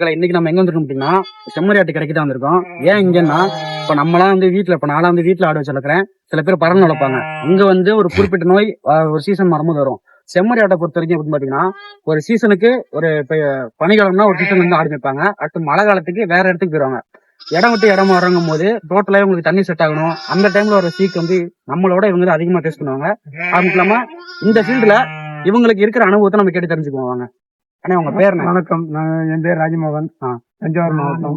இன்னைக்கு நம்ம எங்க வந்திருக்கோம் அப்படின்னா செம்மறியாட்டு கிடைக்க தான் வந்திருக்கோம். ஏன் இங்கன்னா இப்ப நம்மளாம் வந்து வீட்டுல இப்ப நாளா வந்து வீட்டுல ஆடு வச்சிருக்கிறேன். சில பேர் பறந்து வளர்ப்பாங்க. அங்க வந்து ஒரு குறிப்பிட்ட நோய் ஒரு சீசன் வரும்போது வரும். செம்மறியாட்டை பொறுத்த வரைக்கும் அப்படின்னு பாத்தீங்கன்னா ஒரு சீசனுக்கு ஒரு இப்ப பனிக்காலம்னா ஒரு சீசன் வந்து ஆடு வைப்பாங்க அடுத்து மழை காலத்துக்கு வேற இடத்துக்கு போயிருவாங்க. இடம் விட்டு இடம் இறங்கும் போது டோட்டலாவே உங்களுக்கு தண்ணி செட் ஆகணும். அந்த டைம்ல ஒரு சீக் வந்து நம்மளோட இவங்க வந்து அதிகமா டேஸ்ட் பண்ணுவாங்க. அது மட்டும் இல்லாம இந்த ஃபீல்டுல இவங்களுக்கு இருக்கிற அனுபவத்தை நம்ம கேட்டு தெரிஞ்சுக்குவாங்க அண்ணா உங்க பேர் வணக்கம். நான் என் பேர் ராஜமோகன். தஞ்சாவூர் மாவட்டம்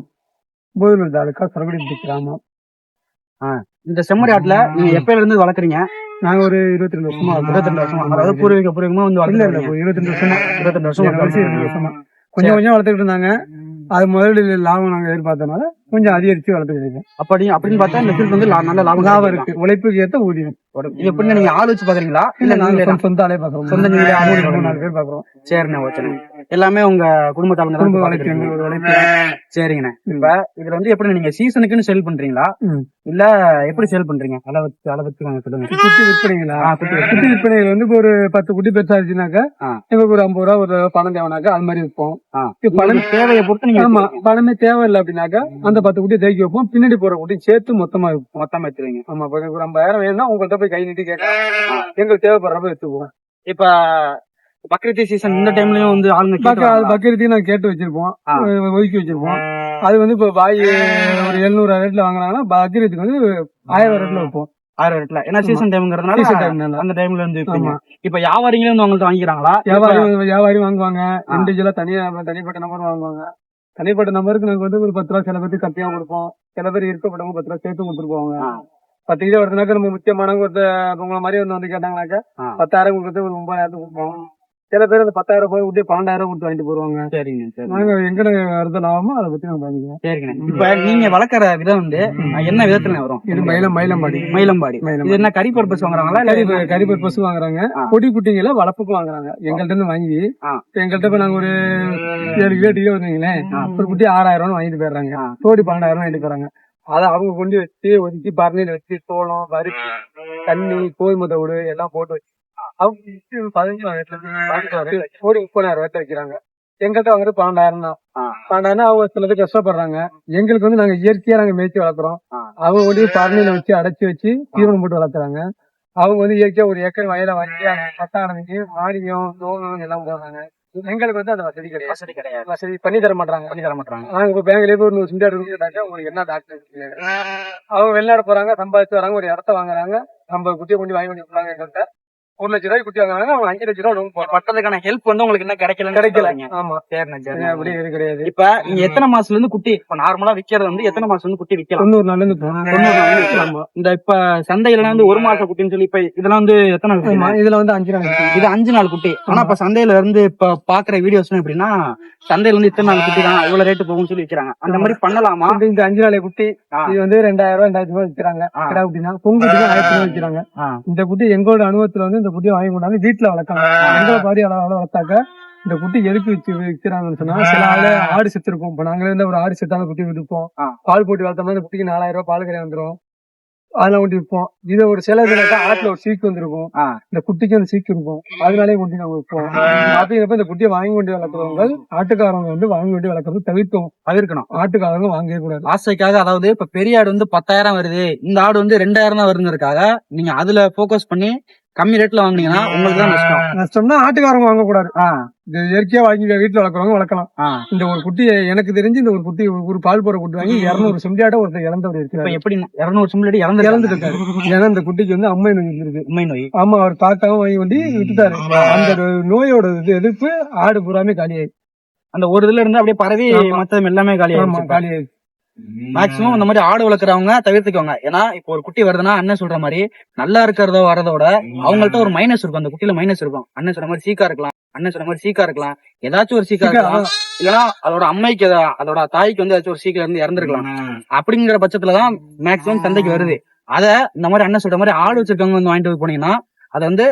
பூதலூர் தாலுக்கா சரகுடி கிராமம். இந்த செம்மறி ஆட்டுல நீங்க எப்பயில இருந்து வளர்க்குறீங்க? நாங்க ஒரு இருபத்தி ரெண்டு வருஷமா இருபத்தி ரெண்டு வருஷமா? அதாவது பூர்வீக பூர்வீகமா வந்து இல்ல இல்ல இருபத்தி ரெண்டு வருஷமா. இருபத்தி ரெண்டு வருஷம். கொஞ்சம் கொஞ்சம் வளர்த்துக்கிட்டு இருந்தாங்க. அது முதல்ல லாபம் நாங்க எதிர்பார்த்தனால கொஞ்சம் அதிகரிச்சு வளர்த்துக்கிட்டு இருக்கோம் அப்படி அப்படின்னு பார்த்தா இந்த ஃபீல்ட் வந்து நல்ல லாபம் லாபம் இருக்கு. உழைப்புக்கு ஏத்த ஊதியம். இது எப்படின்னு நீங்க ஆள் வச்சு பாக்குறீங்களா? இல்ல இல்ல நாங்க சொந்த- ஆளே பாக்குறோம். சொந்த நீங்களே ஆளே மூணு பாக்குறீங்க. நாலு பேர் பாக்குறோம். சரிண்ணே ஓகேண்ணே. எல்லாமே உங்க குடும்பத்தாளுங்க தான் குடும்ப வளர்ச்சி சரிங்கண்ணே. இப்ப இதுல வந்து எப்படி நீங்க சீசனுக்குன்னு செல் பண்றீங்களா. இல்ல எப்படி சேல் பண்றீங்க? வச்சு வாங்க சொல்லுங்க குட்டி விற்பனைங்களா? குட்டி விற்பனை. குட்டி விற்பனைகள் வந்து ஒரு பத்து குட்டி பெருசாச்சுனாக்கா. எங்களுக்கு ஒரு ஐம்பது ரூபா ஒரு பணம் தேவைனாக்கா அது மாதிரி விற்போம். பணம் தேவையை பொறுத்து நீங்க ஆமா பணமே தேவையில்லை அப்படின்னாக்கா அந்த பத்து குட்டி தேக்கி வைப்போம். பின்னாடி போற குட்டி சேர்த்து மொத்தமா மொத்தமா எடுத்துருவீங்க ஆமா ஒரு ஐம்பதாயிரம் வேணும்னா உங்கள்ட்ட போய் கை நீட்டி கேட்கலாம் எங்களுக்கு தேவைப்படுறப்ப எடுத்துக்குவோம் இப்ப பக்ரீத் சீசன் இந்த டைம்லயும் வந்து ஆளுங்க? பக்கரித்தையும் நாங்க கேட்டு வச்சிருப்போம். ஒதுக்கி வச்சிருப்போம். அது வந்து இப்ப பாய் ஒரு எழுநூறு ரேட்ல வாங்குறாங்கன்னா பக்கரித்துக்கு வந்து ஆயிரம் ரேட்ல வைப்போம் ஆயிரம் ரேட்ல. ஏன்னா சீசன் டைம்ங்கிறதுனால timeனால. அந்த டைம்ல. ஆமா. இப்ப வியாபாரிங்களே வந்து உங்கள்ட்ட வாங்கிக்கிறாங்களா? வியாபாரி வியாபாரி வாங்குவாங்க. இண்டிவிஜுவலா தனியா தனிப்பட்ட நம்பர் வாங்குவாங்க. தனிப்பட்ட நம்பருக்கு நாங்க வந்து ஒரு பத்து ரூபா சில பேருக்கு கத்தியா கொடுப்போம். சில பேர் இருக்கப்பட்டவங்க பத்து ரூபா சேர்த்து ஆ. பத்து கிலோ வருதுனாக்கா நம்ம முக்கியமானவங்க ஒருத்த உங்களை மாதிரி வந்து வந்து கேட்டாங்கனாக்கா. பத்தாயிரம் கொடுத்து ஒரு ஒன்பதாயிரத்துக்கு கொடுப்போம் சில பேர் அந்த பத்தாயிரம் போய் விட்டு பன்னெண்டாயிரம் கொடுத்து வாங்கிட்டு போடுவாங்க சரிங்க சரி நாங்க எங்க வருது லாபமோ அதை பத்தி நாங்க பாதிக்கிறோம். சரிங்கண்ணே இப்ப நீங்க வளர்க்குற விதம் வந்து என்ன விதத்துல வரும்? இது மயிலம் மயிலம்பாடி. மயிலம்பாடி. இது என்ன கறி பர்பஸ் வாங்குறாங்களா கறி இல்ல கறி பர்பஸ் வாங்குறாங்க. பொடி குட்டிங்களை வளர்ப்புக்கு வாங்குறாங்க. எங்கள்ட்ட இருந்து வாங்கி எங்கள்ட்ட இப்ப நாங்க ஒரு ஏழு கிலோ கிலோ வந்தீங்களேன். ஒரு குட்டி ஆறாயிரம் வாங்கிட்டு போயிடுறாங்க. கோடி பன்னெண்டாயிரம் வாங்கிட்டு போறாங்க அதை அவங்க கொண்டு வச்சு ஒதுக்கி பரணியில வச்சு சோளம் பருத்தி தண்ணி கோதுமை தவிடு எல்லாம் போட்டு வச்சு அவங்க பதினஞ்சு கோடி முப்பதாயிரம் ரூபாய் வைக்கிறாங்க. எங்கள்கிட்ட வாங்குறது பன்னெண்டாயிரம் தான். பன்னெண்டாயிரம் அவங்க சில பேர் கஷ்டப்படுறாங்க. எங்களுக்கு வந்து நாங்க இயற்கையா நாங்க மேய்ச்சி வளர்க்குறோம். அவங்க வந்து பரணியில வச்சு அடைச்சு வச்சு தீவனம் போட்டு வளர்க்குறாங்க. அவங்க வந்து இயற்கையா ஒரு ஏக்கர் வயலை வாங்கி பத்தாடனைக்கு மானியம் லோன் எல்லாம் போடுறாங்க. எங்களுக்கு வந்து அந்த வசதி கிடையாது. வசதி கிடையாது. வசதி பண்ணி தர மாட்டாங்க பண்ணி தர மாட்டாங்க நாங்க இப்ப பேங்க்லயே போய் ஒரு நூறு சிண்டா இருக்குட்டாக்கா உங்களுக்கு என்ன டாக்டர் அவங்க வெளிநாடு போறாங்க சம்பாதிச்சு வராங்க ஒரு இடத்த வாங்குறாங்க நம்ம குட்டியை கொண்டு வாங்கி கொண்டு போறாங்க எங்கள்கிட்ட ஒரு லட்ச ரூபாய் குட்டி வாங்குறாங்க அவங்க அஞ்சு லட்ச ரூபா லோன் பட்டதுக்கான ஹெல்ப் வந்து உங்களுக்கு என்ன கிடைக்கல. கிடைக்கல ஆமா. சரிண்ணே அப்படி கிடையாது. இப்ப நீங்க எத்தனை மாசத்துல இருந்து குட்டி இப்ப நார்மலா விக்கிறது வந்து எத்தனை மாசம் வந்து குட்டி விக்கலாம்? தொண்ணூறு நாள்ல இருந்து. இந்த இப்ப சந்தையில வந்து ஒரு மாசம் குட்டின்னு சொல்லி இப்ப இதெல்லாம் வந்து எத்தனை நாள்? இதுல வந்து அஞ்சு நாள். இது அஞ்சு நாள் குட்டி. ஆனா இப்ப சந்தையில இருந்து இப்ப பாக்குற வீடியோஸ் எப்படின்னா சந்தையில வந்து இத்தனை நாள் குட்டி தான் இவ்வளவு ரேட்டு போகும்னு சொல்லி விக்கிறாங்க. அந்த மாதிரி பண்ணலாமா? இந்த- அஞ்சு நாளை குட்டி. இது வந்து ரெண்டாயிரம் ரூபாய் ரெண்டாயிரத்தி ரூபாய் விற்கிறாங்க ஆ. கிடா குட்டினா பொங்கு குட்டி ஆயிரத்தி ரூபாய் விற்கிறாங்க. இந்த குட்டி எங்களோட அனுபவத்துல வந்து இந்த குட்டியை வாங்கி கொண்டாந்து வீட்டுல வளர்க்கலாம் எங்களை பாடி அளவு வளர்த்தாக்க இந்த குட்டி எதுக்கு வச்சு விற்கிறாங்கன்னு சொன்னா சில ஆளு ஆடு செத்து இருக்கும் இப்ப நாங்களே வந்து ஒரு ஆடு செத்தான குட்டி ஆ. பால் போட்டு வளர்த்தோம்னா இந்த குட்டிக்கு நாலாயிரம் ரூபாய் பால் கறி வந்துரும். அதெல்லாம் குட்டி விற்போம் இது ஒரு சில இதுலக்கா ஆட்டுல ஒரு சீக்கு வந்திருக்கும். இந்த குட்டிக்கு அந்த சீக்கு இருக்கும். அதனாலே குட்டி நாங்க விற்போம் அப்படிங்கிறப்ப இந்த குட்டியை வாங்கி கொண்டு வளர்க்குறவங்க ஆட்டுக்காரங்க வந்து வாங்கி கொண்டு வளர்க்கறது தவிர்க்கும். தவிர்க்கணும். ஆட்டுக்காரங்க வாங்கவே கூடாது. ஆசைக்காக அதாவது இப்ப பெரிய ஆடு வந்து பத்தாயிரம் வருது. இந்த ஆடு வந்து ரெண்டாயிரம் தான் வருதுங்கிறதுக்காக நீங்க அதுல போக்கஸ் பண்ணி கம்மி ரேட்ல வாங்குனீங்கன்னா உங்களுக்கு தான் நஷ்டம். நஷ்டம்னா ஆட்டுக்காரங்க வாங்க கூடாது ஆ, இது இயற்கையா வாங்கி வீட்டுல வளர்க்குறவங்க வளர்க்கலாம். இந்த ஒரு குட்டி எனக்கு தெரிஞ்சு இந்த ஒரு குட்டி ஒரு பால் போற குட்டி வாங்கி இருநூறு செம்பியாட்ட ஒருத்தர் இறந்தவர் இருக்கிறார் எப்படி இருநூறு சிம்லடி இறந்து இறந்துட்டு இருக்காரு ஏன்னா இந்த குட்டிக்கு வந்து அம்மை நோய் இருக்கு. உண்மை நோய். ஆமா அவர் பார்க்காம வாங்கி கொண்டு விட்டுட்டாரு அந்த நோயோட இது எதிர்ப்பு ஆடு பூராமே காலியாயிடுச்சு அந்த ஒரு இதுல இருந்து அப்படியே பரவி. மத்தம் எல்லாமே காலி ஆமா காலியாயிடுச்சு. மேக்சிமம் இந்த மாதிரி ஆடு வளர்க்குறவங்க தவிர்த்துக்கோங்க. ஏன்னா இப்போ ஒரு குட்டி வருதுன்னா அண்ணன் சொல்ற மாதிரி நல்லா இருக்கிறதோ வரதோட அவங்கள்ட்ட ஒரு மைனஸ் இருக்கும். அந்த குட்டியில மைனஸ் இருக்கும். அண்ணன் சொல்ற மாதிரி சீக்கா இருக்கலாம். அண்ணன் சொல்ற மாதிரி சீக்கா இருக்கலாம். ஏதாச்சும் ஒரு சீக்கா இருக்கலாம். இல்லனா அதோட அம்மைக்கு அதோட தாய்க்கு வந்து ஏதாச்சும் ஒரு சீக்கிரம் இருந்து இறந்துருக்கலாம். அப்படிங்கிற பட்சத்துலதான் மேக்சிமம் சந்தைக்கு வருது. அத இந்த மாதிரி அண்ணன் சொல்ற மாதிரி ஆடு வச்சிருக்கவங்க வந்து வாங்கிட்டு போய் போனீங்கன்னா அதை வந்து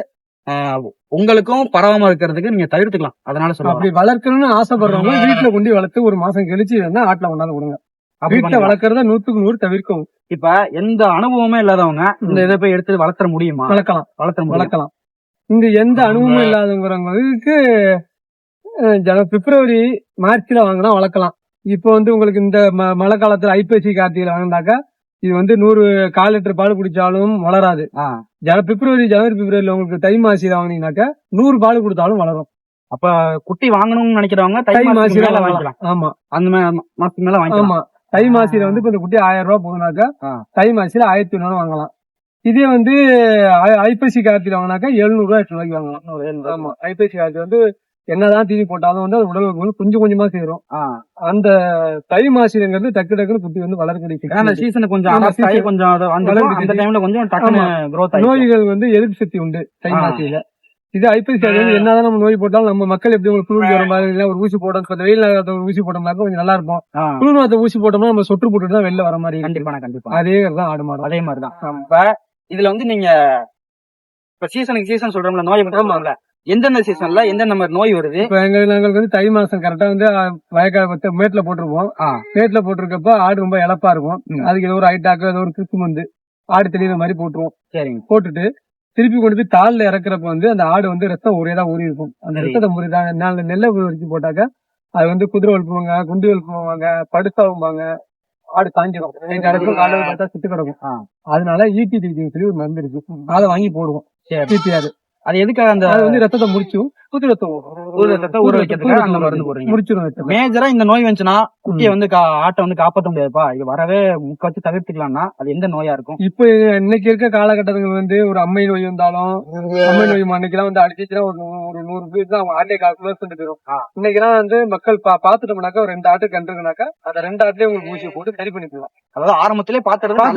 ஆஹ், உங்களுக்கும் பரவாம இருக்கிறதுக்கு நீங்க தவிர்த்துக்கலாம். அதனால சொல்லுவாங்க அப்படி வளர்க்கணும்னு ஆசைப்படுறவங்க வீட்டுல கொண்டு வளர்த்து ஒரு மாசம் கழிச்சு ஆட்டுல கொண்டாந்து கொடுங்க. பண்ணிக்கலாம். வளர்க்கறத நூத்துக்கு நூறு தவிர்க்கும் இப்ப எந்த அனுபவமே இல்லாதவங்க இந்த இதை போய் எடுத்து வளர்த்துற முடியுமா? வளர்க்கலாம். வளர்த்துற முடியும்? வளர்க்கலாம். இங்க எந்த அனுபவமும் இல்லாதவங்கிறவங்களுக்கு ஜன பிப்ரவரி மார்ச்ல வாங்கினா வளர்க்கலாம். இப்போ வந்து உங்களுக்கு இந்த மழை காலத்துல ஐப்பசி கார்த்திகைல வாங்கினாக்கா இது வந்து நூறு கால் லிட்டர் பால் குடிச்சாலும் வளராது. ஜன பிப்ரவரி ஜனவரி பிப்ரவரியில உங்களுக்கு தை மாசியில வாங்கினீங்கன்னாக்கா நூறு பால் கொடுத்தாலும் வளரும். அப்ப குட்டி வாங்கணும்னு நினைக்கிறவங்க தை மாசியில வாங்கிக்கலாம். ஆமா. அந்த மா- மாசத்துக்கு மேல வாங்கிக்கலாம். ஆமா. தை மாசியில வந்து இப்ப இந்த குட்டி ஆயிரம் ரூபாய் போகுனாக்கா. தை மாசியில ஆயிரத்தி ஒண்ணு வாங்கலாம் இதே வந்து ஐப்பசி கார்த்திகை வாங்கினாக்கா எழுநூறு ரூபாய் எட்டு ரூபாய்க்கு வாங்கலாம் ஆமா ஐப்பசி கார்த்திகை வந்து என்னதான் தீனி போட்டாலும் வந்து அது உடலுக்கு வந்து கொஞ்சம் கொஞ்சமா சேரும். அந்த தை மாசிங்கிறது டக்கு டக்குன்னு குட்டி வந்து வளர்க்கக்கூடிய சீசன் கொஞ்சம். கொஞ்சம் நோய்கள் வந்து எதிர்ப்பு சக்தி உண்டு தை ஆ. இது வந்து என்னதான் நம்ம நோய் போட்டாலும் நம்ம மக்கள் எப்படி ஒரு குளிர் வர மாதிரி ஒரு ஊசி போட்டோம் இப்ப வெயில் நேரத்துல ஒரு ஊசி போட்டோம்னாக்க கொஞ்சம் நல்லா இருக்கும் குளிர் நேரத்துல ஊசி போட்டோம்னா நம்ம சொட்டு போட்டுட்டு தான் வெளில வர மாதிரி. கண்டிப்பாண்ணா கண்டிப்பா அதே தான் ஆடு மாடு. அதே மாதிரிதான் இப்ப இதுல வந்து நீங்க இப்ப சீசனுக்கு சீசன் சொல்றோம்ல நோய் சொல்றோம்ல எந்தெந்த சீசன்ல எந்தெந்த மாதிரி நோய் வருது? இப்ப எங்க நாங்களுக்கு வந்து தை மாசம் கரெக்டா வந்து அஹ், வயக்காடு பத்து மேட்ல போட்டிருப்போம். மேட்ல போட்டிருக்கப்ப ஆடு ரொம்ப இழப்பா இருக்கும். அதுக்கு ஏதோ ஒரு ஐட்டாக்கு ஏதோ ஒரு கிறிஸ்து வந்து ஆடு தெளிகிற மாதிரி போட்டுருவோம். சரிங்க. போட்டுட்டு திருப்பி கொண்டு போய் தாள்ல இறக்குறப்ப வந்து அந்த ஆடு வந்து ரத்தம் ஒரே தான் ஊறி இருக்கும் அந்த. ரத்தத்தை முறிதான் நாலு நெல்லை வரைக்கும் போட்டாக்க அது வந்து குதிரை வலுப்புவாங்க குண்டு வலுப்புவாங்க படுத்தாவும்பாங்க ஆடு காஞ்சிடும் ரெண்டு இடத்துக்கும் காலையில பார்த்தா சுத்து கிடக்கும். அதனால ஈட்டி டிடின்னு சொல்லி ஒரு மருந்து இருக்கு. அதை வாங்கி போடுவோம். டிபிஆர் அது எதுக்காக அந்த அது வந்து ரத்தத்தை முடிச்சும் மேஜரா இந்த நோய் வந்துச்சுன்னா குட்டியை வந்து ஆட்டை வந்து காப்பாத்த முடியாதுப்பா. இது வரவே முக்காச்சு தவிர்த்துக்கலாம்னா அது எந்த நோயா இருக்கும்? இப்ப இன்னைக்கு இருக்க காலகட்டத்துக்கு வந்து ஒரு அம்மை நோய் வந்தாலும் அம்மை நோய் அன்னைக்கெல்லாம் வந்து அடிச்சுச்சுன்னா ஒரு ஒரு நூறு பேர் தான் ஆட்டே கால்குலேட் பண்ணிட்டு. இன்னைக்கெல்லாம் வந்து மக்கள் பா பாத்துட்டோம்னாக்கா ஒரு ரெண்டு ஆட்டு கண்டுக்குனாக்கா அந்த ரெண்டு ஆட்டுலயே உங்களுக்கு ஊசி போட்டு சரி பண்ணிக்கலாம். அதாவது ஆரம்பத்திலே பாத்துட்டோம்னா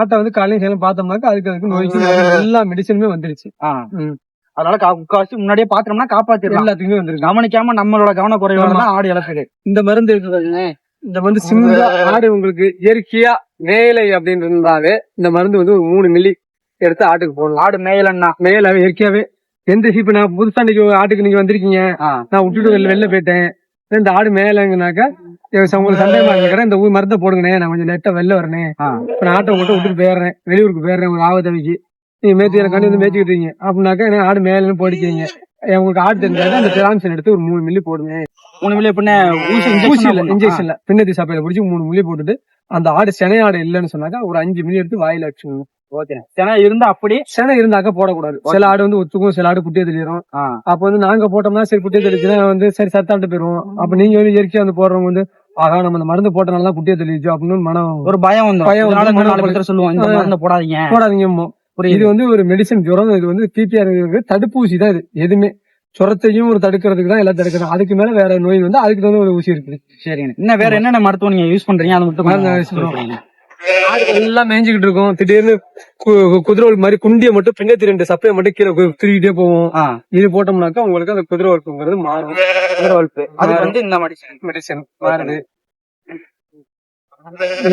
ஆட்டை வந்து காலையும் சேலம் பார்த்தோம்னாக்கா அதுக்கு அதுக்கு நோய்க்கு எல்லா மெடிசனுமே வந்துருச்சு. அதனால கா- முக்காவாசி முன்னாடியே பாத்துட்டோம்னா காப்பாத்திடலாம். எல்லாத்துக்குமே வந்துருக்கு கவனிக்காம நம்மளோட கவன குறைவோட தான் ஆடு இழக்குது. இந்த மருந்து இருக்குது இந்த மருந்து சிம்பிளா ஆடு உங்களுக்கு இயற்கையா மேலை அப்படின்னு இருந்தாவே இந்த மருந்து வந்து ஒரு மூணு மில்லி எடுத்து ஆட்டுக்கு போடலாம். ஆடு மேயலன்னா மேல இயற்கையாவே. எந்த சீப்பு நான் புதுசா இன்னைக்கு ஆட்டுக்கு நீங்க வந்திருக்கீங்க. நான் விட்டுட்டு வெளில வெளில போயிட்டேன். இந்த ஆடு மேலங்கனாக்கா உங்களுக்கு சந்தேகமா இருக்கிறேன். இந்த ஊர் மருந்தை போடுங்கண்ணே. நான் கொஞ்சம் லேட்டா வெளில வரேனே. இப்ப நான் ஆட்டை விட்டு விட்டுட்டு போயிடுறேன். வெளியூருக்கு போயிடுறேன். ஒரு ஆவத்தவிக்கு நீங்க மேய்ச்சி எனக்கு வந்து மேய்ச்சிக்கிட்டு இருக்கீங்க. அப்படின்னாக்கா எனக்கு ஆடு மேலன்னு போடிக்கிறீங்க. உங்களுக்கு ஆடு தெரிஞ்சாலும் அந்த டிரான்சன் எடுத்து ஒரு மூணு மில்லி போடுங்க மூணு மில்லி இல்ல இன்ஜெக்ஷன் இன்ஜெக்ஷன்ல பின்னதி சாப்பையில பிடிச்சி மூணு மில்லி போட்டுட்டு அந்த ஆடு செனை ஆடு இல்லைன்னு சொன்னாக்கா ஒரு அஞ்சு மில்லி எடுத்து வாயில வச்சுக்கணும். ஓகே. ஏன்னா இருந்தா அப்படி? செனை இருந்தாக்கா போடக்கூடாது. சில ஆடு வந்து ஒத்துக்கும் சில ஆடு குட்டியை ஆ. அப்ப வந்து நாங்க போட்டோம்னா சரி குட்டியை தெளிச்சுன்னா வந்து சரி சத்தாண்டு போயிருவோம் அப்ப நீங்க வந்து இயற்கையா வந்து போடுறவங்க வந்து ஆகா நம்ம இந்த மருந்து போட்டனால குட்டியை தெளிச்சோம் அப்படின்னு மனம் ஒரு பயம் வந்து பயம் சொல்லுவோம். இந்த. மருந்தை போடாதீங்க. போடாதீங்க இது வந்து ஒரு மெடிசன் ஜுரம் இது வந்து பிபிஆர் தடுப்பூசி தான் இது எதுவுமே. சுரத்தையும் ஒரு தடுக்கிறதுக்கு தான் எல்லாம் தடுக்கிறோம். அதுக்கு மேல வேற நோய் வந்து அதுக்கு தகுந்த ஒரு ஊசி இருக்குது. சரிங்க. இன்னும் வேற என்னென்ன மருத்துவம் நீங்க யூஸ் பண்றீங்க? அது மட்டும் எல்லாம் மேய்ஞ்சுக்கிட்டு இருக்கும். திடீர்னு குதிரை மாதிரி குண்டிய மட்டும் பின்னத்தி ரெண்டு சப்பையை மட்டும் கீழே திருக்கிட்டே போவோம். இது போட்டோம்னாக்கா உங்களுக்கு அந்த குதிரை வளர்ப்புங்கிறது மாறும். குதிரை வளர்ப்பு. அது வந்து இந்த மெடிசன் மெடிசன் மாறுது.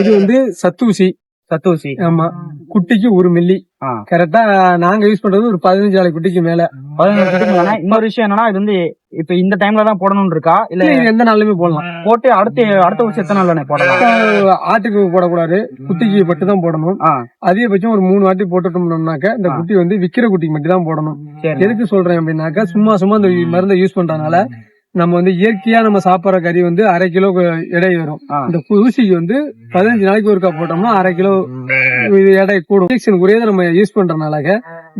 இது வந்து சத்தூசி சத்தூசி ஆமா. குட்டிக்கு ஒரு மில்லி. கரெக்டா நாங்க யூஸ் பண்றது ஒரு பதினஞ்சு நாளை குட்டிக்கு மேல. இன்னொரு விஷயம் என்னன்னா இது வந்து இப்ப இந்த டைம்ல தான் போடணும்னு இருக்கா? இல்ல எந்த நாளுமே போடலாம். போட்டு அடுத்த அடுத்த வருஷம் எத்தனை நாள்ல போடலாம்? ஆட்டுக்கு போடக்கூடாது. குட்டிக்கு மட்டும் தான் போடணும். அதிகபட்சம் ஒரு மூணு வாட்டி போட்டுட்டோம்னாக்க இந்த. குட்டி வந்து விக்கிற குட்டிக்கு மட்டும் தான் போடணும் எதுக்கு சொல்றேன் அப்படின்னாக்கா சும்மா சும்மா இந்த மருந்தை யூஸ் பண்றதுனால நம்ம வந்து இயற்கையா நம்ம சாப்பிடுற கறி வந்து அரை கிலோ எடை வரும். இந்த ஊசிக்கு வந்து பதினஞ்சு நாளைக்கு ஒருக்கா போட்டோம்னா அரை கிலோ எடை கூடும். இன்ஜெக்ஷன் ஒரே நம்ம யூஸ் பண்றதுனால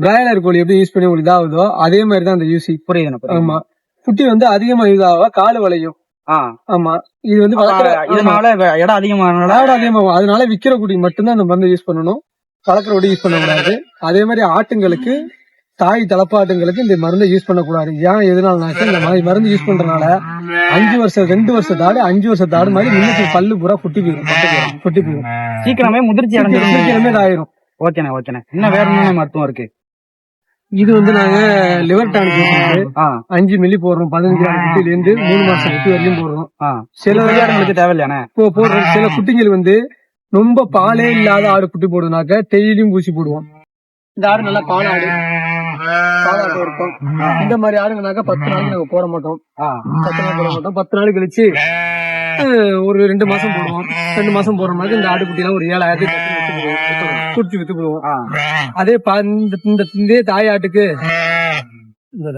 பிராய்லர் கோழி எப்படி யூஸ் பண்ணி உங்களுக்கு இதாகுதோ அதே மாதிரி தான் அந்த யூசி புரியுது. ஆமா. குட்டி வந்து அதிகமா இதாக காலு வளையும். ஆமா. இது வந்து இதனால இடம் அதிகமானனால விளையாட அதிகமாகும். அதனால விக்கிற குட்டி மட்டும்தான் அந்த மருந்து யூஸ் பண்ணணும். கலக்கிற குட்டி யூஸ் பண்ணக்கூடாது. அதே மாதிரி ஆட்டுங்களுக்கு தாய் தலப்பாட்டுங்களுக்கு இந்த மருந்தை யூஸ் பண்ணக்கூடாது. ஏன் எதனாலனாக்க இந்த மாதிரி மருந்து யூஸ் பண்றதுனால அஞ்சு வருஷம் ரெண்டு வருஷத்து ஆடு அஞ்சு வருஷத்து ஆடு மாதிரி முன்னூத்தி பல்லு பூரா குட்டி போயிடும் பட்டு போயிடும் குட்டி போயிடும் சீக்கிரமே முதிர்ச்சி அடைஞ்சிடும் சீக்கிரமே இதாயிரும். ஓகேண்ணே ஓகேண்ணே. இன்னும் வேற என்ன மருத்துவம் இருக்கு? இது வந்து நாங்க லிவர் டானிக் அஞ்சு மில்லி போடுறோம் பதினஞ்சு நாள் குட்டில இருந்து மூணு மாசம் குட்டி வரையும் போடுறோம். சில விளையாடுங்களுக்கு தேவையில்லையாண்ணே? இப்போ போடுற சில குட்டிகள் வந்து ரொம்ப பாலே இல்லாத ஆடு குட்டி போடுனாக்க டெய்லியும் ஊசி போடுவோம். இந்த ஆடு நல்லா பால் ஆடு இருக்கும். இந்த மாதிரி ஆடுங்கனாக்கா பத்து நாளைக்கு நாங்க போட மாட்டோம். பத்து நாள் போட மாட்டோம். பத்து நாள் கழிச்சு ஒரு ரெண்டு மாசம் போடுவோம். ரெண்டு மாசம் போடுற மாதிரி இந்த ஆடு குட்டிலாம் ஒரு ஏழாயிரத்தி குடிச்சு வித்து போடுவோம். அதே இந்த இதே தாயாட்டுக்கு இந்த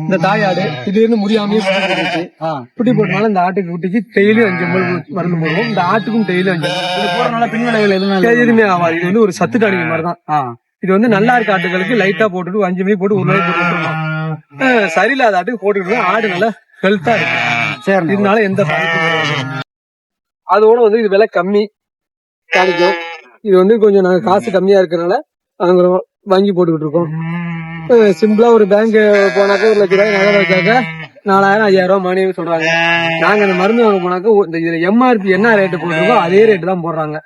இந்த தாயாடு திடீர்னு முடியாமயே குட்டி போட்டுச்சு ஆ. குட்டி போட்டனால இந்த ஆட்டுக்கு குட்டிக்கு டெய்லி அஞ்சு எம்எல் மருந்து போடுவோம். இந்த ஆட்டுக்கும் டெய்லி அஞ்சு இது போறதுனால பின்விளைவுகள் எதுவும் ml. எதுவுமே ஆகாது. இது வந்து ஒரு சத்து டானிக் மாதிரி தான் இது வந்து நல்லா இருக்க ஆட்டுகளுக்கு லைட்டா போட்டுட்டு அஞ்சு மணி போட்டு ஒரு நாளைக்கு போட்டு சரியில்லாத ஆட்டுக்கு போட்டுக்கிட்டு ஆடு நல்லா ஹெல்த்தா இருக்கு சரி இதனால எந்த. அதோட வந்து இது விலை கம்மி. கிடைக்கும் இது வந்து கொஞ்சம் நாங்க காசு கம்மியா இருக்கறனால நாங்க வாங்கி போட்டுக்கிட்டு இருக்கோம். சிம்பிளா ஒரு பேங்க் போனாக்க ஒரு லட்ச ரூபாய் நகை வச்சாக்க நாலாயிரம் ஐயாயிரம் ரூபாய் மானியம் சொல்றாங்க. நாங்க அந்த மருந்து வாங்க போனாக்க இந்த இதுல எம்ஆர்பி என்ன ரேட்டு போட்டிருக்கோ அதே ரேட்டு தான் போடுறாங்க.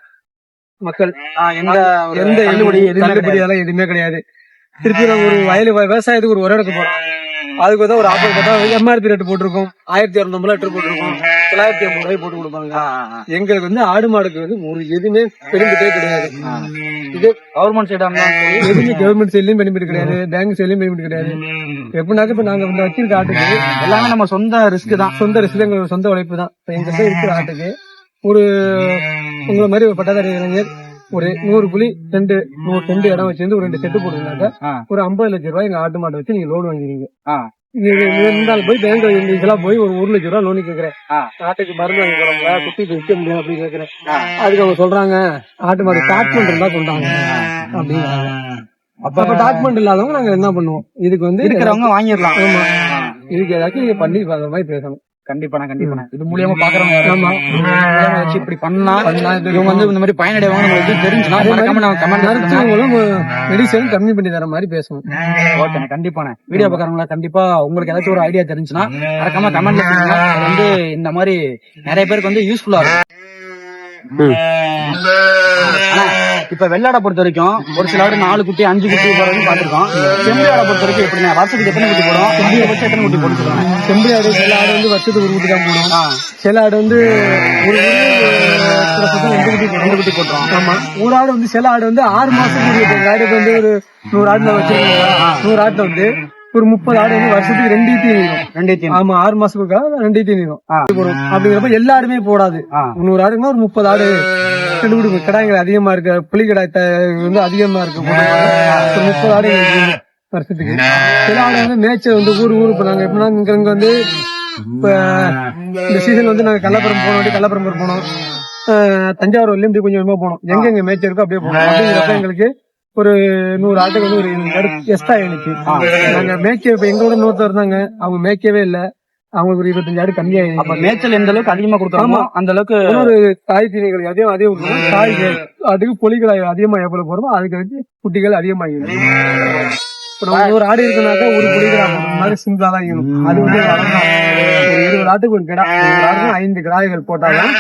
மக்கள் எந்த எந்த தள்ளுபடி எதுவுமே கிடையாது. எதுவுமே கிடையாது. திருப்பி நாங்க ஒரு வயல் விவ- விவசாயத்துக்கு ஒரு உரம் எடுக்க போறோம். அதுக்கு வந்து ஒரு ஆப்பர் பார்த்தா எம்ஆர்பி ரேட் போட்டிருக்கோம். ஆயிரத்தி இரநூறு லிட்டர் போட்டிருக்கோம். தொள்ளாயிரத்தி ஐம்பது ரூபாய் போட்டு கொடுப்பாங்க. எங்களுக்கு வந்து ஆடு மாடுக்கு வந்து ஒரு எதுவுமே பெனிஃபிட்டே கிடையாது. இது கவர்மெண்ட் சைடா எதுவுமே கவர்மெண்ட் சைட்லயும் பெனிஃபிட் கிடையாது. பேங்க் சைட்லயும் பெனிஃபிட் கிடையாது. எப்படின்னாக்க இப்ப நாங்க வந்து வச்சிருக்க ஆட்டுக்கு எல்லாமே நம்ம சொந்த ரிஸ்க் தான். சொந்த ரிஸ்க் எங்களோட சொந்த உழைப்பு தான். இப்ப எங்கிட்ட இருக்கிற ஆட்டுக்கு ஒரு உங்களை மாதிரி ஒரு பட்டதாரி இளைஞர் ஒரு நூறு புலி ரெண்டு நூறு ரெண்டு இடம் வச்சிருந்து ஒரு ரெண்டு செட்டு போட்டுருந்தாக்க. ஒரு ஐம்பது லட்சம் ரூபாய் எங்க ஆட்டு மாட்டை வச்சு நீங்க லோன். நீங்க இருந்தாலும் போய் பேங்க் இதெல்லாம் போய் ஒரு ஒரு லட்சம் ரூபாய் லோன் கேக்குறேன். ஆ. ஆட்டுக்கு மருந்து வாங்கி போறாங்க குட்டி விற்க முடியாது அப்படின்னு கேக்குறேன். அதுக்கு அவங்க சொல்றாங்க ஆட்டு மாடு டாக்குமெண்ட் இருந்தா சொல்றாங்க. அப்படிங்கிறாங்க அப்ப டாக்குமெண்ட் இல்லாதவங்க நாங்க என்ன பண்ணுவோம்? இதுக்கு வந்து இருக்கிறவங்க வாங்கிடலாம். ஆமா. இதுக்கு ஏதாச்சும் நீங்க பண்ணி பார்க்குற மாதிரி பேசணும். கண்டிப்பாண்ணா கண்டிப்பாண்ணா இது மூலியமா பாக்குறவங்க வச்சு இப்படி பண்ணா இவங்க வந்து இந்த மாதிரி பயனடைவாங்க நம்மளுக்கு தெரிஞ்சுனா மறக்காம நம்ம கமெண்ட் மெடிசன் கம்மி பண்ணி தர மாதிரி பேசணும். ஓகேண்ணா கண்டிப்பாண்ணே வீடியோ பாக்குறவங்களா கண்டிப்பா உங்களுக்கு ஏதாச்சும் ஒரு ஐடியா தெரிஞ்சுன்னா மறக்காம அது வந்து இந்த மாதிரி நிறைய பேருக்கு வந்து யூஸ்ஃபுல்லா இருக்கும். இப்ப வெள்ளாடை பொறுத்த வரைக்கும் ஒரு சில ஆடு நாலு குட்டி அஞ்சு குட்டி போறதுன்னு பாத்துருக்கோம் செம்பி ஆடை பொறுத்த வரைக்கும் எப்படின்னா வருஷத்துக்கு எத்தனை குட்டி போடும் அதிகபட்சம் எத்தனை குட்டி போட்டு சொல்லுவாங்க. செம்பரி ஆடு சில ஆடு வந்து வருஷத்துக்கு ஒரு குட்டி தான் போடும் சில ஆடு வந்து ஒரு ரெண்டு குட்டி ரெண்டு குட்டி போட்டுரும் ஆமா. ஒரு ஆடு வந்து சில ஆடு வந்து ஆறு வைக்கும் ஆடுக்கு வந்து ஒரு நூறு ஆடுல வச்சிருக்கீங்களா நூறு ஆட்டுல வந்து ஒரு முப்பது ஆடு வந்து வருஷத்துக்கு ரெண்டு ஈத்தி நீரும் ரெண்டு தீம் ஆமா ஆறு மாசத்துக்கு ரெண்டு ஈத்தி நீரும் அப்படிங்கிறப்ப எல்லா ஆடுமே போடாது. நூறு ஆடுனா ஒரு முப்பது ஆடு. குடி கிடாய்கள் அதிகமா இருக்கு. புலிக்கடாய் த- வந்து அதிகமா இருக்கு. முப்பது ஆடு வருஷத்துக்கு. சில ஆடு வந்து மேய்ச்சல் வந்து ஊர் ஊர் இப்ப நாங்க எப்படின்னா இங்க இங்க வந்து இப்ப இந்த சீசன் வந்து நாங்க கள்ளப்புறம் போனோம் கள்ளப்புறம் போனோம். தஞ்சாவூர் வரலையும் இப்படி கொஞ்சம் கொஞ்சமா போனோம். எங்க எங்க மேய்ச்சல் இருக்கோ அப்படியே போனோம். அப்படிங்கிறப்ப எங்களுக்கு ஒரு நூறு ஆட்டுக்கு வந்து ஒரு எக்ஸ்ட்ரா எனக்கு நாங்க மேய்க்க இப்ப எங்களோட நூத்தர் இருந்தாங்க அவங்க மேய்க்கவே இல்ல. அவங்களுக்கு ஒரு இருபத்தஞ்சு ஆடு கம்மியாயிடுச்சு அப்ப மேய்ச்சல் எந்த அளவுக்கு அதிகமா கொடுக்குறோமோ அந்த அளவுக்கு ஒரு காய் தீனிகள் அதிகம் விட்டுருவோம். காய்கள் அதுக்கு பொலிகள் அதிகமா எவ்வளவு போறோமோ அதுக்கு வச்சு குட்டிகள் அதிகமாகிடும். இப்ப நம்ம ஒரு ஆடு இருக்குனாக்கா ஒரு புலிகளா மாதிரி சிம்பிளா தான் அது வந்து ஆட்டுக்கு ஒரு கிடா. ஐந்து கிடாய்கள் போட்டாதான்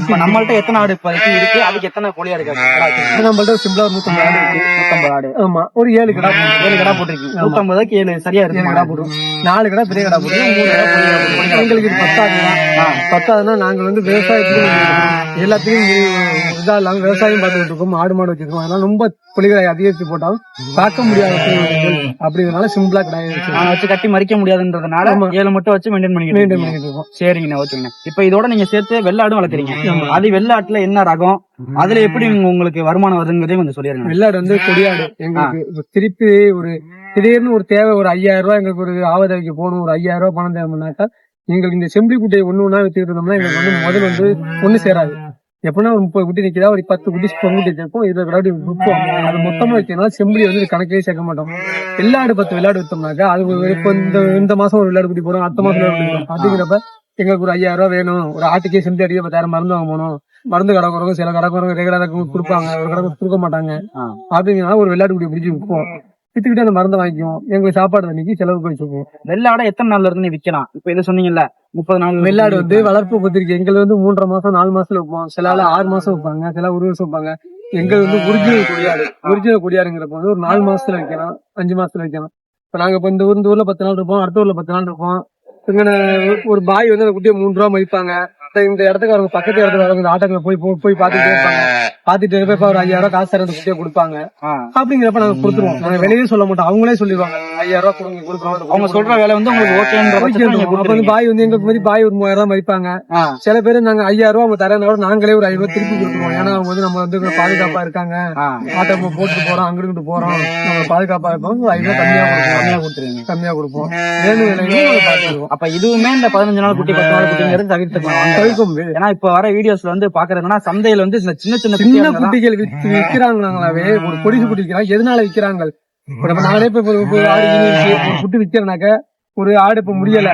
இப்ப நம்மள்ட்ட எத்தனை ஆடு இப்போதைக்கு இருக்கு? அதுக்கு எத்தனை கோழியா இருக்கு இப்ப நம்மள்ட்ட சிம்பிளா நூத்தம்பது ஆடு இருக்கு. நூத்தம்பது ஆடு. ஆமா. ஒரு ஏழு கிடா. ஏழு கடை போட்டிருக்கீங்க நூத்தம்பதுக்கு ஏழு சரியா இருக்கு. கிடா போடும் நாலு கிடா பெரிய கிடா போடும் மூணு கிடா எங்களுக்கு இது பத்தாதுதான் பத்தாதுன்னா நாங்க வந்து விவசாயத்துக்கு எல்லாத்தையும் இதா இல்லாம விவசாயம் பார்த்துட்டு இருக்கோம் ஆடு மாடு வச்சிருக்கோம். அதனால ரொம்ப புலிகளை அதிகரித்து போட்டாலும் பார்க்க முடியாத அப்படிங்கறதுனால சிம்பிளா கிடையாது வச்சு கட்டி மறிக்க முடியாதுன்றதுனால. ஏழு மட்டும் வச்சு மெயின்டைன் பண்ணிக்கிட்டு மெயின்டைன். பண்ணிட்டு இருக்கோம். சரிங்கண்ணா ஓகேங்கண்ணா இப்ப இதோட நீங்க சேர்த்து வெள்ளாடும் வளர்க்குறீங்க. அது வெள்ளாட்டுல என்ன ரகம்? அதுல எப்படி உங்க- உங்களுக்கு வருமானம் வருதுங்கிறதையும் கொஞ்சம் சொல்லிருங்க வெள்ளாடு வந்து கொடியாடு. எங்களுக்கு திருப்பி ஒரு திடீர்னு ஒரு தேவை ஒரு ஐயாயிரம் ரூபாய் எங்களுக்கு ஒரு ஆவதவிக்கு போகணும். ஒரு ஐயாயிரம் ரூபாய் பணம் தேவைன்னாக்கா எங்களுக்கு இந்த செம்பி குட்டியை ஒண்ணு ஒண்ணா வச்சுட்டு இருந்தோம்னா எங்களுக்கு வந்து முதல் வந்து ஒண்ணு சேராது. எப்படின்னா ஒரு முப்பது குட்டி நிக்குதா ஒரு பத்து குட்டி பொங்குட்டி வச்சிருப்போம் இருபது கிடாடி விற்போம் அது மொத்தமா வைக்கணும் செம்பி வந்து கணக்கே சேர்க்க மாட்டோம். வெள்ளாடு பத்து வெள்ளாடு வித்தோம்னாக்கா அது இப்ப இந்த இந்த மாசம் ஒரு வெள்ளாடு குட்டி போடும் அடுத்த மாசம் வெள்ளாடு குட்டி அப்படிங்கிறப்ப எங்களுக்கு ஒரு ஐயாயிரம் ரூபாய் வேணும். ஒரு ஆட்டுக்கே செம்பி அடிக்க பத்தாயிரம் மருந்து வாங்க போகணும். மருந்து கடை சில கடை ரெகுலரா கொடுப்பாங்க. ஒரு கடை கொடுக்க மாட்டாங்க. அப்படிங்கிறனால ஒரு வெள்ளாட்டு குடி பிடிச்சி விற்போம் வித்துக்கிட்டு அந்த மருந்தை வாங்கிக்குவோம். எங்களுக்கு சாப்பாடு தண்ணிக்கு செலவுக்கு வச்சுக்குவோம் வெள்ளாடை எத்தனை நாள்ல இருந்து விக்கலாம் இப்ப இதை சொன்னீங்கல்ல முப்பது நாள் வெள்ளாடு வந்து வளர்ப்பு பத்திரிக்கை எங்களுக்கு வந்து மூன்றரை மாசம் நாலு மாசத்துல வைப்போம் சில ஆளு ஆறு மாசம் வைப்பாங்க சில ஒரு வருஷம் வைப்பாங்க எங்களுக்கு வந்து ஒரிஜினல் குடியாடு ஒரிஜினல் குடியாடுங்கிறப்ப வந்து ஒரு நாலு மாசத்துல வைக்கலாம் அஞ்சு மாசத்துல வைக்கலாம் இப்ப நாங்க இப்ப இந்த ஊர் இந்த ஊர்ல பத்து நாள் இருப்போம் அடுத்த ஊர்ல பத்து நாள் இருப்போம். இங்க ஒரு பாய் வந்து அந்த குட்டியை மூணு ரூபா மதிப்பாங்க. இந்த- இடத்துக்கு அவங்க பக்கத்து இடத்துல வரவங்க ஆட்டோல போய் போய் போய் பாத்துட்டே இருப்பாங்க. பாத்துட்டு இருப்ப ஒரு ஐயாயிரம் ரூபாய் காசு தர அந்த குட்டியை கொடுப்பாங்க. அப்படிங்கிறப்ப நாங்க கொடுத்துருவோம். நாங்க வெளியே சொல்ல மாட்டோம். அவங்களே சொல்லிடுவாங்க. ஐயாயிரம் ரூபாய் கொடுங்க கொடுக்குறோம் அவங்க சொல்ற வேலை வந்து உங்களுக்கு கொடுத்துருவீங்க. பாய் வந்து எங்களுக்கு மாதிரி பாய் ஒரு மூவாயிரம் ரூபாய் மதிப்பாங்க. சில பேர் நாங்க ஐயாயிரம் ரூபாய் அவங்க தரேன் கூட நாங்களே ஒரு ஐநூறு திருப்பி கொடுத்துருவோம். ஏன்னா அவங்க வந்து நம்ம வந்து பாதுகாப்பா இருக்காங்க. ஆட்டோ போட்டு போறோம் அங்கிட்டு போறோம். நம்ம பாதுகாப்பா இருப்போம் ஒரு ஐநூறு கம்மியா கொடுப்போம். கம்மியா கொடுத்துருவீங்க. கம்மியா கொடுப்போம். வேணும் அப்ப இதுவுமே இந்த பதினஞ்சு நாள் குட்டி பத்து நாள் குட்டிங்கிறது தவிர்த்துக்கலாம். முடியாது ஏன்னா இப்ப வர வீடியோஸ்ல வந்து பாக்குறதுன்னா சந்தையில வந்து சின்ன சின்ன சின்ன குட்டிகள் விக்கிறாங்களாவே. ஒரு பொடிசு குட்டி விக்கிறாங்க. எதனால விக்கிறாங்க? இப்ப நம்ம நானே இப்ப ஆடு குட்டி விக்கிறனாக்க ஒரு ஆடு இப்ப முடியல.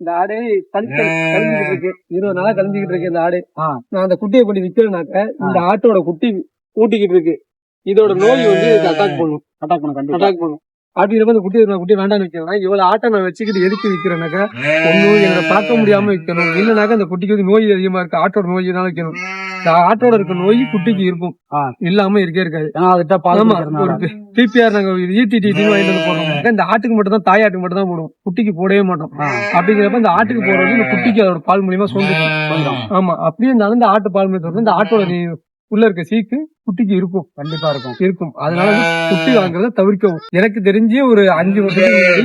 இந்த ஆடு கழிஞ்சுக்கிட்டு இருக்கு. இருபது நாளா கழிஞ்சுக்கிட்டு இருக்கு இந்த ஆடு. நான் அந்த குட்டியை கொண்டு விக்கிறேனாக்க இந்த ஆட்டோட குட்டி ஊட்டிக்கிட்டு இருக்கு. இதோட நோய் வந்து அட்டாக் பண்ணும். அட்டாக் பண்ண கண்டிப்பா. அட்டாக் பண்ணும். அப்படிங்கிறப்ப இந்த குட்டி நான் குட்டி வேண்டாம்னு வைக்கிறேன்னா இவ்வளவு ஆட்டை நான் வச்சுக்கிட்டு எதுக்கு விக்கிறேனாக்கா ஒண்ணு எங்களை பார்க்க முடியாம வைக்கணும். இல்லைனாக்கா அந்த குட்டிக்கு வந்து நோய் அதிகமா இருக்கு. ஆட்டோட நோய் தான் வைக்கணும். ஆட்டோட இருக்க நோய் குட்டிக்கு இருக்கும். இல்லாம இருக்கே இருக்காது. குடிக்கிறதுனால. ஒரு பிபிஆர் நாங்க ஈடிடி வாங்கிட்டு வந்து போடுறோம். இந்த ஆட்டுக்கு மட்டும் தான் தாயாட்டுக்கு மட்டும் தான் போடுவோம். குட்டிக்கு போடவே மாட்டோம். அப்படிங்கிறப்ப இந்த ஆட்டுக்கு போடுறது இந்த குட்டிக்கு அதோட பால் மூலியமா வந்துரும். ஆமா அப்படியே இருந்தாலும் இந்த ஆட்டு பால் மூலியமா இந்த ஆட்டோட நீ- உள்ள இருக்க சீக்கு குட்டிக்கு இருக்கும். கண்டிப்பா இருக்கும். இருக்கும். அதனால குட்டி வாங்குறத தவிர்க்கவும். எனக்கு தெரிஞ்சு ஒரு அஞ்சு வருஷத்துக்கு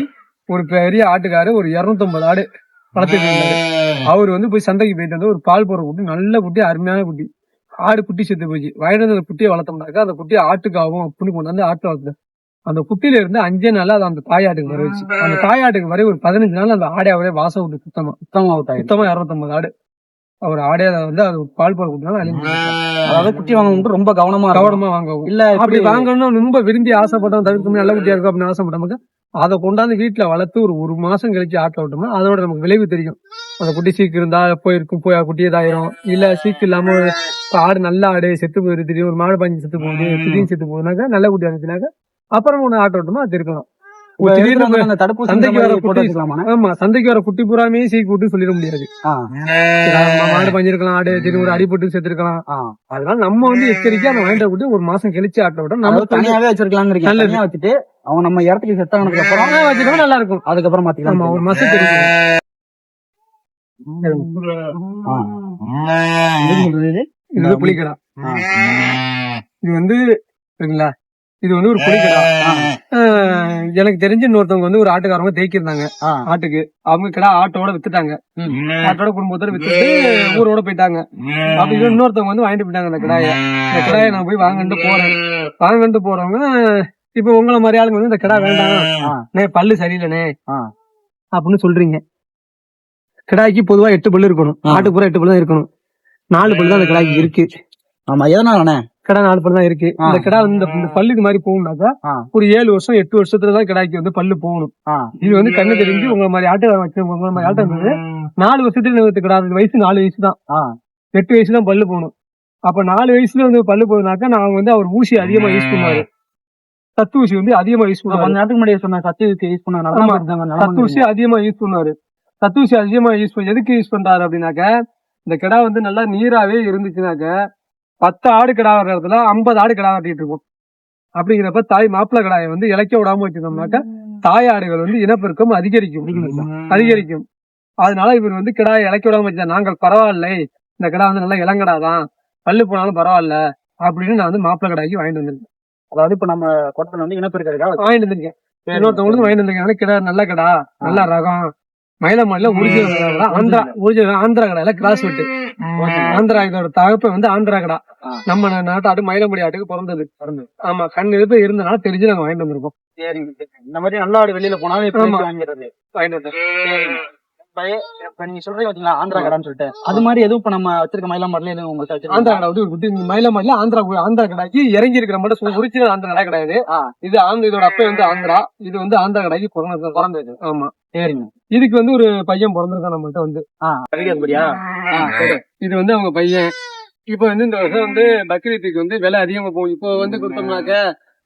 ஒரு பெரிய ஆட்டுக்காரு ஒரு 250 ஆடு வளர்த்துட்டு இருந்தாரு. அவர் வந்து போய் சந்தைக்கு போயிட்டு வந்து ஒரு பால் போற குட்டி நல்ல குட்டி அருமையான குட்டி. ஆடு குட்டி செத்து போச்சு. வயது அந்த குட்டியை வளர்த்தோம்னாக்கா அந்த குட்டி ஆட்டுக்காகும் அப்படின்னு கொண்டு வந்து ஆட்டு வளர்த்து அந்த குட்டியில இருந்து அஞ்சே நாள் அது அந்த தாயாட்டுக்கு வர வச்சு. அந்த தாயாட்டுக்கு வரை ஒரு பதினஞ்சு நாள் அந்த ஆடை அவரே வாசம் விட்டு சுத்தமா சுத்தமா சுத்தமா 250 ஆடு. அவர் ஆடே அதை வந்து அது பால் குட்டினால அழிஞ்சு அதாவது குட்டி வாங்க ரொம்ப கவனமா. கவனமா வாங்கவும் இல்ல அப்படி வாங்கணும்னு ரொம்ப விரும்பி ஆசைப்பட்டோம் தவிர்க்க நல்ல குட்டியா இருக்கும் அப்படின்னு ஆசைப்பட்டோம்னா அதை கொண்டாந்து வீட்டுல வளர்த்து ஒரு ஒரு மாசம் கழிச்சு ஆட்டில் விட்டோம்னா அதோட நமக்கு விளைவு தெரியும். அந்த குட்டி சீக்கு இருந்தா போயிருக்கும் போய் குட்டி இதாயிரும். இல்ல சீக்கு இல்லாம ஆடு நல்ல ஆடு செத்து போயிரு திடீர்னு ஒரு மாடு பாஞ்சு செத்து போகுது திடீர்னு செத்து போகுதுனாக்கா நல்ல குட்டி இருந்துச்சுனாக்கா அப்புறம் ஒண்ணு ஆட்ட விட்டோம்னா அது இருக்கணும் சந்தைக்கு வர குட்டி ஆமா சந்தைக்கு வர குட்டி பூராமே சீக்கு விட்டு சொல்லிட முடியாது. மாடு பஞ்சிருக்கலாம் ஆடு திடீர்னு ஒரு அடிபட்டு செத்துருக்கலாம். அதனால நம்ம வந்து எச்சரிக்கையா அந்த வாங்கிட்ட குட்டி ஒரு மாசம் கழிச்சு ஆட்ட அதாவது நம்ம தனியாவே. தனியா வச்சுட்டு அவங்க நம்ம இடத்துக்கு செட் ஆனதுக்கு அப்புறம் தனியா வச்சுட்டோம்னா நல்லா இருக்கும். அதுக்கப்புறம் ஆமா மாத்திக்கலாம் ஒரு மாசம் தெரியும் இது? ஆ. இது வந்து சரிங்களா? இது வந்து ஒரு புலிக்கடா எனக்கு தெரிஞ்ச இன்னொருத்தவங்க வந்து ஒரு ஆட்டுக்காரங்க தேய்க்கிருந்தாங்க. ஆட்டுக்கு. அவங்க கடா ஆட்டோட வித்துட்டாங்க. ஆட்டோட குடும்பத்தோட வித்துட்டு ஊரோட போயிட்டாங்க. அப்படி இன்னொருத்தவங்க வந்து வாங்கிட்டு போயிட்டாங்க அந்த கடாய. இந்த கடாயை நான் போய் வாங்கிட்டு போறேன். வாங்கிட்டு போறவங்க இப்ப உங்களை மாதிரி ஆளுங்க வந்து இந்த கடா வேண்டாம். பல்லு சரியில்லைனே. அப்படின்னு சொல்றீங்க. கிடாய்க்கு பொதுவா எட்டு பல்லு இருக்கணும். ஆ. ஆட்டுக்கு பூரா எட்டு பல்லு தான் இருக்கணும். நாலு பல்லு தான் அந்த கிடாய்க்கு இருக்கு. ஆமா எதனாலண்ணே? கிடா நாலு பல்லு தான் இருக்கு. இந்த கிடா வந்து இந்த- இந்த பல்லுக்கு மாதிரி போகும்னாக்கா. ஒரு ஏழு வருஷம் எட்டு வருஷத்துல தான் கிடாய்க்கு வந்து பல்லு போகணும். இது வந்து கண்ணு தெரிஞ்சு உங்களை மாதிரி ஆட்டு வச்சு உங்களை மாதிரி ஆட்டம் இருந்தது நாலு வருஷத்துல நிறுத்து கிடா. அது வயசு நாலு வயசு தான். எட்டு வயசு தான் பல்லு போகணும். அப்ப நாலு வயசுல வந்து பல்லு போகுதுனாக்கா நான் வந்து அவர் ஊசி அதிகமா யூஸ் பண்ணுவாரு. சத்து ஊசி வந்து அதிகமா யூஸ் கொஞ்ச பண்ணுவாரு. நேரத்துக்கு முன்னாடி சொன்ன சத்து யூஸ். தான் இருந்தாங்க, நல்லா சத்து ஊசி அதிகமா யூஸ் பண்ணுவாரு. சத்து ஊசி அதிகமா யூஸ் பண்ண எதுக்கு யூஸ் பண்றாரு அப்படின்னாக்க இந்த கிடா வந்து நல்லா நீராவே இருந்துச்சுனாக்க பத்து ஆடு கிடா வர இடத்துல ஐம்பது ஆடு கிடா வெட்டிட்டு இருக்கும். அப்படிங்கிறப்ப தாய் மாப்பிள்ளை கிடாயை வந்து இழைக்க விடாம வச்சிருந்தோம்னாக்க தாய் ஆடுகள் வந்து இனப்பெருக்கம் அதிகரிக்கும். அதிகரிக்கும். அதனால இவர் வந்து கிடாயை இழைக்க விடாம வச்சார் நாங்கள் பரவாயில்லை. இந்த கிடா வந்து நல்லா இளங்கடா தான் பல்லு போனாலும் பரவாயில்ல. அப்படின்னு நான் வந்து மாப்பிள்ளை கடாய்க்கு வாங்கிட்டு வந்திருக்கேன். அதாவது இப்ப நம்ம கோட்டத்துல வந்து இனப்பெருக்கிறதுக்காக வாங்கிட்டு வந்திருக்கேன். இன்னொருத்தவங்களுக்கு வாங்கிட்டு வந்திருக்கேன். கிடா நல்ல கடா நல்ல ரகம். மயிலமாடில ஒரிஜினல் கடா ஆந்திரா ஒரிஜினல் ஆந்திரா கடாயில கிராஸ் வெட்டு. ஆந்திரா இதோட தகப்ப வந்து ஆந்திரா கடா. நம்ம நாட்டு ஆட்டு மயிலமாடி ஆட்டுக்கு பிறந்தது. பிறந்தது. ஆமா கண் இருப்பு இருந்தனால தெரிஞ்சு நாங்க வாங்கிட்டு வந்திருக்கோம். இந்த மாதிரி நல்ல ஆடு வெளியில போனாலும். வாங்கிறது. வாங்கிட்டு சரிங்க. இப்ப நீங்க சொல்றீங்க பாத்தீங்களா ஆந்திரா கடான்னு சொல்லிட்டு. அது மாதிரி எதுவும் இப்ப நம்ம வச்சிருக்க மயிலாமரில எதுவும் உங்கள்ட்ட ஆந்திரா? கடை வந்து ஒரு குட்டி மயிலமாடில ஆந்திரா ஆந்திரா கடாய்க்கு இறங்கி இருக்கிற மட்டும் ஒரிஜினல் ஆந்திரா கடை கிடையாது. இது ஆந்திர இதோட அப்பா வந்து ஆந்திரா. இது வந்து ஆந்திரா கடாய்க்கு பிறந்தது பிறந்தது ஆமா. சரிங்க. இதுக்கு வந்து ஒரு பையன் பிறந்திருக்கான் நம்மகிட்ட வந்து. இது வந்து அவங்க பையன். இப்ப வந்து இந்த வருஷம் வந்து பக்ரீத்துக்கு வந்து விலை அதிகமா போகும். இப்போ வந்து கொடுத்தோம்னாக்க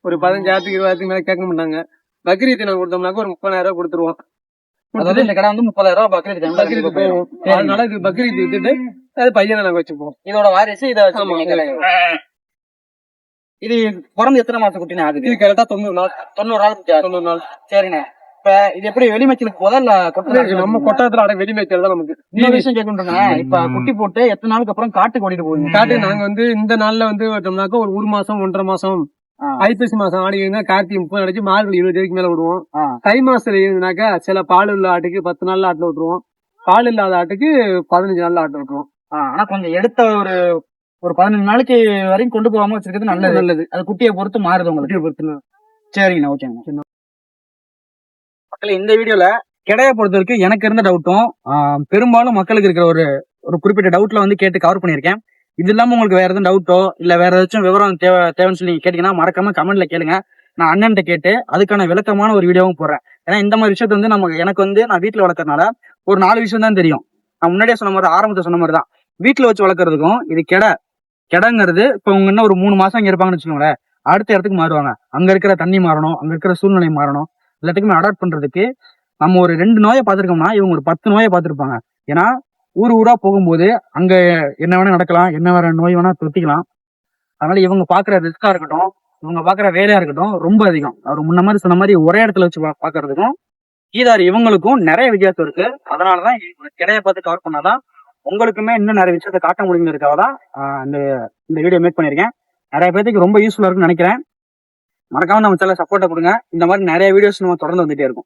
ஒரு பதினஞ்சாயிரத்துக்கு இருபதாயிரத்துக்கு மேல கேட்க மாட்டாங்க. பக்ரீத்து நான் கொடுத்தோம்னாக்க ஒரு முப்பதாயிரம் ரூபாய் கொடுத்துருவோம். அதாவது இந்த கடை வந்து முப்பதாயிரம் ரூபாய் பக்ரீத் பக்ரீத்து போகும் அதனால இது பக்ரீத் வித்துட்டு அது பையனை நாங்க வச்சுப்போம். இதோட வாரிசு இத. இது பிறந்து எத்தனை மாசம் குட்டினே ஆகுது? இது கரெக்டா தொண்ணூறு நாள். தொண்ணூறு நாள். தொண்ணூறு நாள். சரிண்ணே. இப்ப இது எப்படி வெளிமச்சலுக்கு போதா இல்ல நம்ம கொட்டாரத்துல அட வெளிமேச்சல் தான் நமக்கு. இன்னொரு விஷயம் கேட்கணுங்க இப்ப குட்டி போட்டு எத்தனை நாளுக்கு அப்புறம் காட்டுக்கு ஓடிட்டு போவீங்க? காட்டு நாங்க வந்து இந்த நாள்ல வந்து விட்டோம்னாக்கா ஒரு ஒரு மாசம் ஒன்றரை மாசம். ஐப்பசி மாசம் ஆடி இருந்தா கார்த்திகை முப்பது அடிச்சு மார்கழி இருபது வரைக்கும் மேல விடுவோம். தை மாசத்துல இருந்தாக்கா சில பால் உள்ள ஆட்டுக்கு பத்து நாள்ல ஆட்டுல விட்டுருவோம். பால் இல்லாத ஆட்டுக்கு பதினஞ்சு நாள்ல ஆட்டு விட்டுருவோம். ஆனா கொஞ்சம் எடுத்த ஒரு ஒரு பதினஞ்சு நாளைக்கு வரைக்கும் கொண்டு போகாம வச்சிருக்கிறது நல்லது. நல்லது. அது குட்டியை பொறுத்து மாறுது உங்களுக்கு. குட்டியை பொறுத்து சரிங்கண்ணா ஓகேங்க மக்களே இந்த வீடியோல கிடையை பொறுத்த வரைக்கும் எனக்கு இருந்த டவுட்டும் பெரும்பாலும் மக்களுக்கு இருக்கிற ஒரு ஒரு குறிப்பிட்ட டவுட்ல வந்து கேட்டு கவர் பண்ணியிருக்கேன். இது இல்லாம உங்களுக்கு வேற எதுவும் டவுட்டோ இல்ல வேற ஏதாச்சும் விவரம் தேவை தேவைன்னு சொல்லி நீங்க கேட்டீங்கன்னா மறக்காம கமெண்ட்ல கேளுங்க. நான் அண்ணன்ட்ட கேட்டு அதுக்கான விளக்கமான ஒரு வீடியோவும் போடுறேன். ஏன்னா இந்த மாதிரி விஷயத்த வந்து நமக்கு எனக்கு வந்து நான் வீட்டுல வளர்க்கறதுனால ஒரு நாலு விஷயம் தான் தெரியும். நான் முன்னாடியே சொன்ன மாதிரி ஆரம்பத்தை சொன்ன மாதிரி தான். வீட்டுல வச்சு வளர்க்கறதுக்கும் இது கெடை கிடங்கிறது இப்போ உங்க இன்னும் ஒரு மூணு மாசம் இங்கே இருப்பாங்கன்னு வச்சுக்கோங்களேன். அடுத்த இடத்துக்கு மாறுவாங்க. அங்க இருக்கிற தண்ணி மாறணும் அங்க இருக்கிற சூழ்நிலை மாறணும். எல்லாத்துக்குமே அடாப்ட் பண்றதுக்கு நம்ம ஒரு ரெண்டு நோயை பார்த்துருக்கோம்னா இவங்க ஒரு பத்து நோயை பார்த்துருப்பாங்க. ஏன்னா ஊர் ஊரா போகும்போது அங்க என்ன வேணா நடக்கலாம் என்ன வேற நோய் வேணா தொத்திக்கலாம் அதனால இவங்க பாக்குற ரிஸ்கா இருக்கட்டும் இவங்க பாக்குற வேலையா இருக்கட்டும் ரொம்ப அதிகம். அவர் முன்ன மாதிரி சொன்ன மாதிரி ஒரே இடத்துல வச்சு பா- பாக்குறதுக்கும் கீதார் இவங்களுக்கும் நிறைய வித்தியாசம் இருக்கு. அதனாலதான் இவங்க கிடையை பார்த்து கவர் பண்ணாதான் உங்களுக்குமே இன்னும் நிறைய விஷயத்த காட்ட முடியுங்கிறதுக்காக தான் இந்த இந்த வீடியோ மேக் பண்ணியிருக்கேன். நிறைய பேருக்கு ரொம்ப யூஸ்ஃபுல்லா இருக்கும்னு நினைக்கிறேன். மறக்காம நம்ம சேனல் சப்போர்ட்டை கொடுங்க. இந்த மாதிரி நிறைய வீடியோஸ் நம்ம தொடர்ந்து வந்துட்டே இருக்கும்.